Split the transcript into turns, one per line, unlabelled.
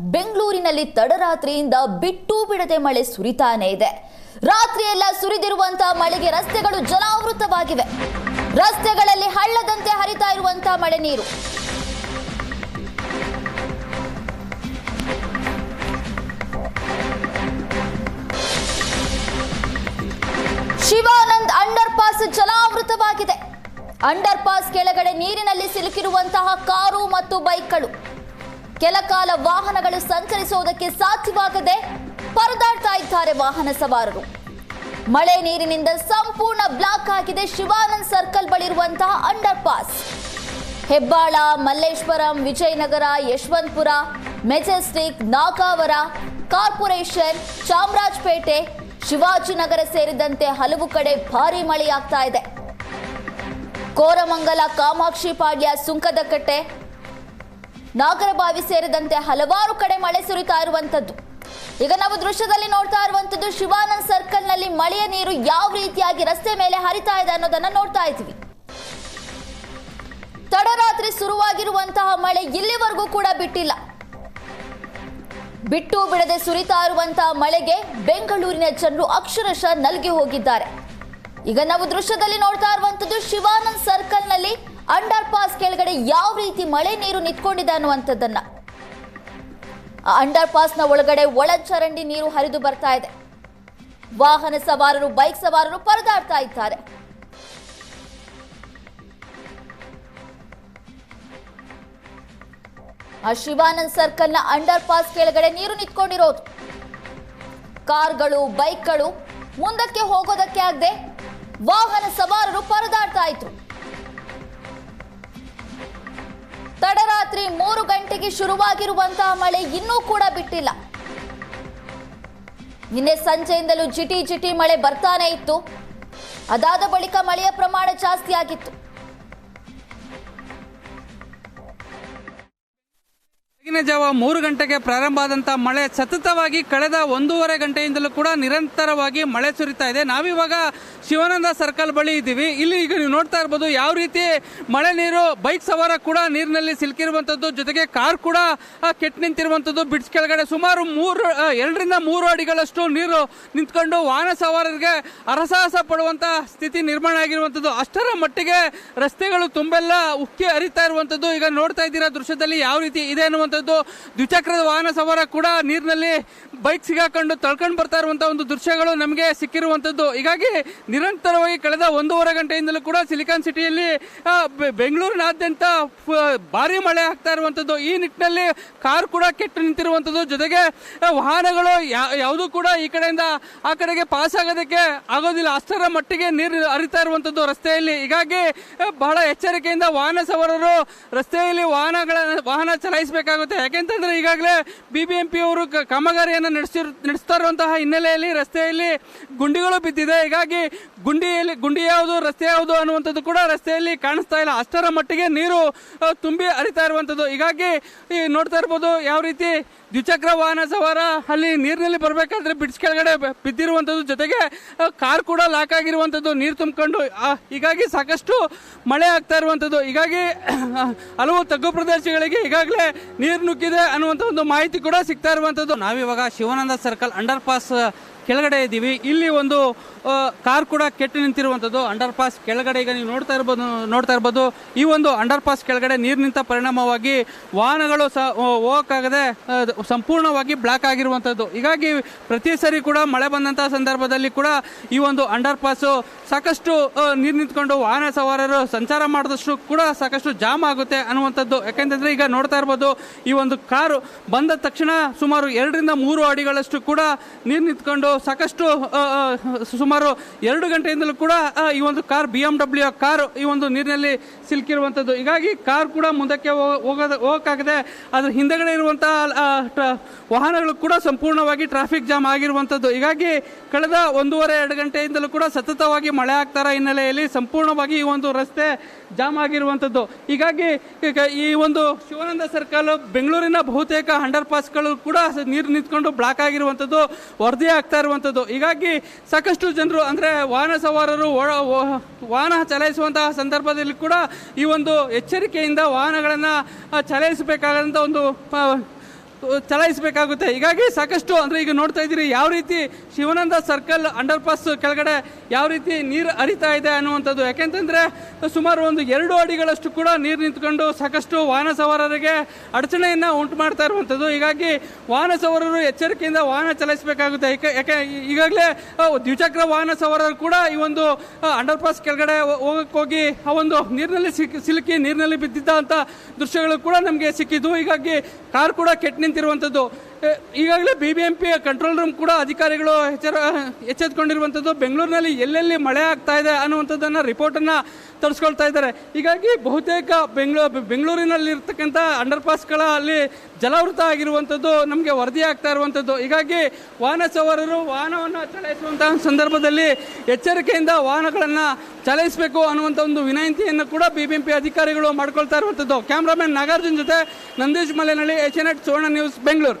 ಬೆಂಗಳೂರಿನಲ್ಲಿ ತಡರಾತ್ರಿಯಿಂದ ಬಿಟ್ಟು ಬಿಡದೆ ಮಳೆ ಸುರಿತಾನೇ ಇದೆ. ರಾತ್ರಿಯೆಲ್ಲ ಸುರಿದಿರುವಂತಹ ಮಳೆಗೆ ರಸ್ತೆಗಳು ಜಲಾವೃತವಾಗಿವೆ. ರಸ್ತೆಗಳಲ್ಲಿ ಹಳ್ಳದಂತೆ ಹರಿತಾ ಇರುವಂತಹ ಮಳೆ ನೀರು. ಶಿವಾನಂದ್ ಅಂಡರ್ ಪಾಸ್ ಜಲಾವೃತವಾಗಿದೆ. ಅಂಡರ್ ಪಾಸ್ ಕೆಳಗಡೆ ನೀರಿನಲ್ಲಿ ಸಿಲುಕಿರುವಂತಹ ಕಾರು ಮತ್ತು ಬೈಕ್ಗಳು. ಕೆಲ ಕಾಲ ವಾಹನಗಳು ಸಂಚರಿಸುವುದಕ್ಕೆ ಸಾಧ್ಯವಾಗದೆ ಪರದಾಡ್ತಾ ಇದ್ದಾರೆ ವಾಹನ ಸವಾರರು. ಮಳೆ ನೀರಿನಿಂದ ಸಂಪೂರ್ಣ ಬ್ಲಾಕ್ ಆಗಿದೆ ಶಿವಾನಂದ್ ಸರ್ಕಲ್ ಬಳಿ ಇರುವಂತಹ under pass. Hebbal, Malleshwaram, Vijayanagar, Yeshwanthpur, Majestic, Nagawara, corporation, Chamrajpet Shivajinagar ಸೇರಿದಂತೆ ಹಲವು ಕಡೆ ಭಾರೀ ಮಳೆಯಾಗ್ತಾ ಇದೆ. ಕೋರಮಂಗಲ, ಕಾಮಾಕ್ಷಿ ಪಾಳ್ಯ, ಸುಂಕದಕಟ್ಟೆ ನಾಗರಬಾವಿ ಸೇರಿದಂತೆ ಹಲವಾರು ಕಡೆ ಮಳೆ ಸುರಿತಾ ಇರುವಂತದ್ದು ಈಗ ನಾವು ದೃಶ್ಯದಲ್ಲಿ ನೋಡ್ತಾ ಇರುವಂತದ್ದು ಶಿವಾನಂದ್ ಸರ್ಕಲ್ನಲ್ಲಿ ಮಳೆಯ ನೀರು ಯಾವ ರೀತಿಯಾಗಿ ರಸ್ತೆ ಮೇಲೆ ಹರಿತಾ ಇದೆ ಅನ್ನೋದನ್ನ ನೋಡ್ತಾ ಇದ್ದೀವಿ ತಡರಾತ್ರಿ ಶುರುವಾಗಿರುವಂತಹ ಮಳೆ ಇಲ್ಲಿವರೆಗೂ ಕೂಡ ಬಿಟ್ಟಿಲ್ಲ. ಬಿಟ್ಟು ಬಿಡದೆ ಸುರಿತಾ ಇರುವಂತಹ ಮಳೆಗೆ ಬೆಂಗಳೂರಿನ ಜನರು ಅಕ್ಷರಶಃ ನಲ್ಗಿ ಹೋಗಿದ್ದಾರೆ. ಈಗ ನಾವು ದೃಶ್ಯದಲ್ಲಿ ನೋಡ್ತಾ ಇರುವಂತದ್ದು ಶಿವಾನಂದ್ ಸರ್ಕಲ್ನಲ್ಲಿ ಅಂಡರ್ ಪಾಸ್ ಕೆಳಗಡೆ ಯಾವ ರೀತಿ ಮಳೆ ನೀರು ನಿಂತ್ಕೊಂಡಿದೆ ಅನ್ನುವಂಥದ್ದನ್ನ. ಅಂಡರ್ ಪಾಸ್ನ ಒಳಗಡೆ ಒಳಚರಂಡಿ ನೀರು ಹರಿದು ಬರ್ತಾ ಇದೆ. ವಾಹನ ಸವಾರರು, ಬೈಕ್ ಸವಾರರು ಪರದಾಡ್ತಾ ಇದ್ದಾರೆ. ಆ ಶಿವಾನಂದ್ ಸರ್ಕಲ್ನ ಅಂಡರ್ ಪಾಸ್ ಕೆಳಗಡೆ ನೀರು ನಿಂತ್ಕೊಂಡಿರೋದು. ಕಾರ್ಗಳು, ಬೈಕ್ಗಳು ಮುಂದಕ್ಕೆ ಹೋಗೋದಕ್ಕೆ ಆಗದೆ ವಾಹನ ಸವಾರರು ಪರದಾಡ್ತಾ ಇದ್ರು. ತಡರಾತ್ರಿ ಮೂರು ಗಂಟೆಗೆ ಶುರುವಾಗಿರುವಂತಹ ಮಳೆ ಇನ್ನೂ ಕೂಡ ಬಿಟ್ಟಿಲ್ಲ. ನಿನ್ನೆ ಸಂಜೆಯಿಂದಲೂ ಜಿಟಿ ಜಿಟಿ ಮಳೆ ಬರ್ತಾನೆ ಇತ್ತು. ಅದಾದ ಬಳಿಕ ಮಳೆಯ ಪ್ರಮಾಣ ಜಾಸ್ತಿ ಆಗಿತ್ತು
ಬೆಳಗಿನ ಜಾವ ಮೂರು ಗಂಟೆಗೆ ಪ್ರಾರಂಭ ಆದಂತ ಮಳೆ ಸತತವಾಗಿ ಕಳೆದ ಒಂದೂವರೆ ಗಂಟೆಯಿಂದಲೂ ಕೂಡ ನಿರಂತರವಾಗಿ ಮಳೆ ಸುರಿತಾ ಇದೆ. ನಾವಿವಾಗ ಶಿವಾನಂದ ಸರ್ಕಲ್ ಬಳಿ ಇದ್ದೀವಿ. ಇಲ್ಲಿ ಈಗ ನೀವು ನೋಡ್ತಾ ಇರ್ಬೋದು ಯಾವ ರೀತಿ ಮಳೆ ನೀರು, ಬೈಕ್ ಸವಾರ ಕೂಡ ನೀರಿನಲ್ಲಿ ಸಿಲುಕಿರುವಂಥದ್ದು ಜೊತೆಗೆ ಕಾರ್ ಕೂಡ ಕೆಟ್ಟ ನಿಂತಿರುವಂತದ್ದು ಬಿಡ್ಸ್ ಕೆಳಗಡೆ ಸುಮಾರು ಮೂರು ಎರಡರಿಂದ ಮೂರು ಅಡಿಗಳಷ್ಟು ನೀರು ನಿಂತ್ಕೊಂಡು ವಾಹನ ಸವಾರರಿಗೆ ಅರಸಾಹಸ ಪಡುವಂತಹ ಸ್ಥಿತಿ ನಿರ್ಮಾಣ ಆಗಿರುವಂತದ್ದು. ಅಷ್ಟರ ಮಟ್ಟಿಗೆ ರಸ್ತೆಗಳು ತುಂಬೆಲ್ಲ ಉಕ್ಕಿ ಹರಿತಾ ಇರುವಂಥದ್ದು ಈಗ ನೋಡ್ತಾ ಇದ್ದೀರಾ ದೃಶ್ಯದಲ್ಲಿ ಯಾವ ರೀತಿ ಇದೆ ಅನ್ನುವಂಥದ್ದು. ದ್ವಿಚಕ್ರದ ವಾಹನ ಸವಾರ ಕೂಡ ನೀರಿನಲ್ಲಿ ಬೈಕ್ ಸಿಗಾಕೊಂಡು ತಳ್ಕೊಂಡು ಬರ್ತಾ ಇರುವಂತಹ ಒಂದು ದೃಶ್ಯಗಳು ನಮಗೆ ಸಿಕ್ಕಿರುವಂತದ್ದು. ಹೀಗಾಗಿ ನಿರಂತರವಾಗಿ ಕಳೆದ ಒಂದೂವರೆ ಗಂಟೆಯಿಂದಲೂ ಕೂಡ ಸಿಲಿಕಾನ್ ಸಿಟಿಯಲ್ಲಿ ಬೆಂಗಳೂರಿನಾದ್ಯಂತ ಭಾರಿ ಮಳೆ ಆಗ್ತಾ ಇರುವಂತದ್ದು. ಈ ನಿಟ್ಟಿನಲ್ಲಿ ಕಾರ್ ಕೂಡ ಕೆಟ್ಟು ನಿಂತಿರುವಂತದ್ದು. ಜೊತೆಗೆ ವಾಹನಗಳು ಯಾವುದೂ ಕೂಡ ಈ ಕಡೆಯಿಂದ ಆ ಕಡೆಗೆ ಪಾಸ್ ಆಗೋದಕ್ಕೆ ಆಗೋದಿಲ್ಲ. ಅಷ್ಟರ ಮಟ್ಟಿಗೆ ನೀರು ಹರಿತಾ ಇರುವಂತದ್ದು ರಸ್ತೆಯಲ್ಲಿ. ಹೀಗಾಗಿ ಬಹಳ ಎಚ್ಚರಿಕೆಯಿಂದ ವಾಹನ ಸವಾರರು ರಸ್ತೆಯಲ್ಲಿ ವಾಹನಗಳ, ವಾಹನ ಚಲಾಯಿಸಬೇಕಾಗುತ್ತೆ. ಯಾಕೆಂತಂದ್ರೆ ಈಗಾಗಲೇ ಬಿಬಿಎಂಪಿ ಅವರು ಕಾಮಗಾರಿಯನ್ನು ನಡೆಸಿರ್ ನಡೆಸ್ತಾ ಇರುವಂತಹ ಹಿನ್ನೆಲೆಯಲ್ಲಿ ರಸ್ತೆಯಲ್ಲಿ ಗುಂಡಿಗಳು ಬಿದ್ದಿದೆ. ಹೀಗಾಗಿ ಗುಂಡಿಯಲ್ಲಿ, ಗುಂಡಿ ಯಾವುದು, ರಸ್ತೆ ಯಾವುದು ಅನ್ನುವಂಥದ್ದು ಕೂಡ ರಸ್ತೆಯಲ್ಲಿ ಕಾಣಿಸ್ತಾ ಇಲ್ಲ. ಅಷ್ಟರ ಮಟ್ಟಿಗೆ ನೀರು ತುಂಬಿ ಹರಿತಾ ಇರುವಂಥದ್ದು. ಹೀಗಾಗಿ ಈ ನೋಡ್ತಾ ಇರ್ಬೋದು ಯಾವ ರೀತಿ ದ್ವಿಚಕ್ರ ವಾಹನ ಸವಾರ ಅಲ್ಲಿ ನೀರಿನಲ್ಲಿ ಬರಬೇಕಾದ್ರೆ ಬಿಡ್ಸ್ ಕೆಳಗಡೆ ಬಿದ್ದಿರುವಂಥದ್ದು. ಜೊತೆಗೆ ಕಾರ್ ಕೂಡ ಲಾಕ್ ಆಗಿರುವಂಥದ್ದು. ನೀರು ತುಂಬಿಕೊಂಡು ಹೀಗಾಗಿ ಸಾಕಷ್ಟು ಮಳೆ ಆಗ್ತಾ ಇರುವಂಥದ್ದು. ಹೀಗಾಗಿ ಹಲವು ತಗ್ಗು ಪ್ರದೇಶಗಳಿಗೆ ಈಗಾಗಲೇ ನೀರು ನುಗ್ಗಿದೆ ಅನ್ನುವಂಥ ಒಂದು ಮಾಹಿತಿ ಕೂಡ ಸಿಗ್ತಾ ಇರುವಂಥದ್ದು. ನಾವಿವಾಗ ಶಿವಾನಂದ ಸರ್ಕಲ್ ಅಂಡರ್ ಪಾಸ್ ಕೆಳಗಡೆ ಇದ್ದೀವಿ. ಇಲ್ಲಿ ಒಂದು ಕಾರ್ ಕೂಡ ಕೆಟ್ಟು ನಿಂತಿರುವಂಥದ್ದು. ಅಂಡರ್ ಪಾಸ್ ಕೆಳಗಡೆ ಈಗ ನೀವು ನೋಡ್ತಾ ಇರ್ಬೋದು ನೋಡ್ತಾ ಇರ್ಬೋದು. ಈ ಒಂದು ಅಂಡರ್ ಪಾಸ್ ಕೆಳಗಡೆ ನೀರು ನಿಂತ ಪರಿಣಾಮವಾಗಿ ವಾಹನಗಳು ಸಹ ಹೋಗೋಕ್ಕಾಗದೆ ಸಂಪೂರ್ಣವಾಗಿ ಬ್ಲಾಕ್ ಆಗಿರುವಂಥದ್ದು. ಹೀಗಾಗಿ ಪ್ರತಿ ಸರಿ ಕೂಡ ಮಳೆ ಬಂದಂತಹ ಸಂದರ್ಭದಲ್ಲಿ ಕೂಡ ಈ ಒಂದು ಅಂಡರ್ ಪಾಸು ಸಾಕಷ್ಟು ನೀರು ನಿಂತ್ಕೊಂಡು ವಾಹನ ಸವಾರರು ಸಂಚಾರ ಮಾಡಿದಷ್ಟು ಕೂಡ ಸಾಕಷ್ಟು ಜಾಮ್ ಆಗುತ್ತೆ ಅನ್ನುವಂಥದ್ದು. ಯಾಕೆಂತಂದರೆ ಈಗ ನೋಡ್ತಾ ಇರ್ಬೋದು, ಈ ಒಂದು ಕಾರು ಬಂದ ತಕ್ಷಣ ಸುಮಾರು ಎರಡರಿಂದ ಮೂರು ಅಡಿಗಳಷ್ಟು ಕೂಡ ನೀರು ನಿಂತ್ಕೊಂಡು ಸಾಕಷ್ಟು ಸುಮಾರು ಎರಡು ಗಂಟೆಯಿಂದಲೂ ಕೂಡ ಈ ಒಂದು car B M W car, ಈ ಒಂದು ನೀರಿನಲ್ಲಿ ಸಿಲುಕಿರುವಂಥದ್ದು ಹೀಗಾಗಿ ಕಾರ್ ಕೂಡ ಮುಂದಕ್ಕೆ ಹೋಗೋದು, ಹೋಗಕ್ಕಾಗದೆ, ಅದ್ರ ಹಿಂದೆಗಡೆ ಇರುವಂಥ ವಾಹನಗಳು ಕೂಡ ಸಂಪೂರ್ಣವಾಗಿ ಟ್ರಾಫಿಕ್ ಜಾಮ್ ಆಗಿರುವಂಥದ್ದು ಹೀಗಾಗಿ ಕಳೆದ ಒಂದೂವರೆ, ಎರಡು ಗಂಟೆಯಿಂದಲೂ ಕೂಡ ಸತತವಾಗಿ ಮಳೆ ಆಗ್ತಾರ ಹಿನ್ನೆಲೆಯಲ್ಲಿ ಸಂಪೂರ್ಣವಾಗಿ ಈ ಒಂದು ರಸ್ತೆ ಜಾಮ್ ಆಗಿರುವಂಥದ್ದು ಹೀಗಾಗಿ ಈ ಒಂದು ಶಿವಾನಂದ ಸರ್ಕಲ್, ಬೆಂಗಳೂರಿನ ಬಹುತೇಕ ಅಂಡರ್ ಪಾಸ್ಗಳು ಕೂಡ ನೀರು ನಿಂತ್ಕೊಂಡು ಬ್ಲಾಕ್ ಆಗಿರುವಂಥದ್ದು ವರದಿ ಆಗ್ತಾ ಇರುವಂಥದ್ದು ಹೀಗಾಗಿ ಸಾಕಷ್ಟು ಜನರು ಅಂದರೆ ವಾಹನ ಸವಾರರು ವಾಹನ ಚಲಾಯಿಸುವಂತಹ ಸಂದರ್ಭದಲ್ಲಿ ಕೂಡ ಈ ಒಂದು ಎಚ್ಚರಿಕೆಯಿಂದ ವಾಹನಗಳನ್ನು ಚಲಾಯಿಸಬೇಕಾದಂಥ ಒಂದು ಚಲಾಯಿಸಬೇಕಾಗುತ್ತೆ ಹೀಗಾಗಿ ಸಾಕಷ್ಟು ಅಂದರೆ ಈಗ ನೋಡ್ತಾ ಇದ್ದೀರಿ, ಯಾವ ರೀತಿ ಶಿವಾನಂದ ಸರ್ಕಲ್ ಅಂಡರ್ ಪಾಸ್ ಕೆಳಗಡೆ ಯಾವ ರೀತಿ ನೀರು ಹರಿತಾ ಇದೆ ಅನ್ನುವಂಥದ್ದು. ಯಾಕೆಂತಂದರೆ ಸುಮಾರು ಒಂದು ಎರಡು ಅಡಿಗಳಷ್ಟು ಕೂಡ ನೀರು ನಿಂತ್ಕೊಂಡು ಸಾಕಷ್ಟು ವಾಹನ ಸವಾರರಿಗೆ ಅಡಚಣೆಯನ್ನು ಉಂಟು ಮಾಡ್ತಾ ಇರುವಂಥದ್ದು. ಹೀಗಾಗಿ ವಾಹನ ಸವಾರರು ಎಚ್ಚರಿಕೆಯಿಂದ ವಾಹನ ಚಲಾಯಿಸಬೇಕಾಗುತ್ತೆ. ಯಾಕೆ ಈಗಾಗಲೇ ದ್ವಿಚಕ್ರ ವಾಹನ ಸವಾರರು ಕೂಡ ಈ ಒಂದು ಅಂಡರ್ ಪಾಸ್ ಕೆಳಗಡೆ ಹೋಗಕ್ಕೆ ಹೋಗಿ ಆ ಒಂದು ನೀರಿನಲ್ಲಿ ಸಿಲುಕಿ ನೀರಿನಲ್ಲಿ ಬಿದ್ದಿದ್ದಂಥ ದೃಶ್ಯಗಳು ಕೂಡ ನಮಗೆ ಸಿಕ್ಕಿದ್ದು. ಹೀಗಾಗಿ ಕಾರ್ ಕೂಡ ಕೆಟ್ಟು ನಿಂತಿರುವಂಥದ್ದು ಈಗಾಗಲೇ B B M P control room ಕೂಡ ಅಧಿಕಾರಿಗಳು ಎಚ್ಚರ, ಎಚ್ಚೆತ್ಕೊಂಡಿರುವಂಥದ್ದು. ಬೆಂಗಳೂರಿನಲ್ಲಿ ಎಲ್ಲೆಲ್ಲಿ ಮಳೆ ಆಗ್ತಾ ಇದೆ ಅನ್ನುವಂಥದ್ದನ್ನು ರಿಪೋರ್ಟನ್ನು ತರಿಸ್ಕೊಳ್ತಾ ಇದ್ದಾರೆ. ಹೀಗಾಗಿ ಬಹುತೇಕ ಬೆಂಗಳೂರು ಬೆಂಗಳೂರಿನಲ್ಲಿರ್ತಕ್ಕಂಥ ಅಂಡರ್ ಪಾಸ್ಗಳ ಅಲ್ಲಿ ಜಲಾವೃತ ಆಗಿರುವಂಥದ್ದು ನಮಗೆ ವರದಿ ಆಗ್ತಾ ಇರುವಂಥದ್ದು. ಹೀಗಾಗಿ ವಾಹನ ಸವಾರರು ವಾಹನವನ್ನು ಚಲಾಯಿಸುವಂತಹ ಸಂದರ್ಭದಲ್ಲಿ ಎಚ್ಚರಿಕೆಯಿಂದ ವಾಹನಗಳನ್ನು ಚಲಾಯಿಸಬೇಕು ಅನ್ನುವಂಥ ಒಂದು ವಿನಂತಿಯನ್ನು ಕೂಡ ಬಿ ಬಿ ಎಂ ಪಿ ಅಧಿಕಾರಿಗಳು ಮಾಡ್ಕೊಳ್ತಾ ಇರುವಂಥದ್ದು. ಕ್ಯಾಮ್ರಾಮನ್ ನಾಗಾರ್ಜುನ್ ಜೊತೆ ನಂದೀಶ್ ಮಲೆನಹಳ್ಳಿ ಏಷ್ಯಾನೆಟ್ ಸುವರ್ಣ ನ್ಯೂಸ್, ಬೆಂಗಳೂರು.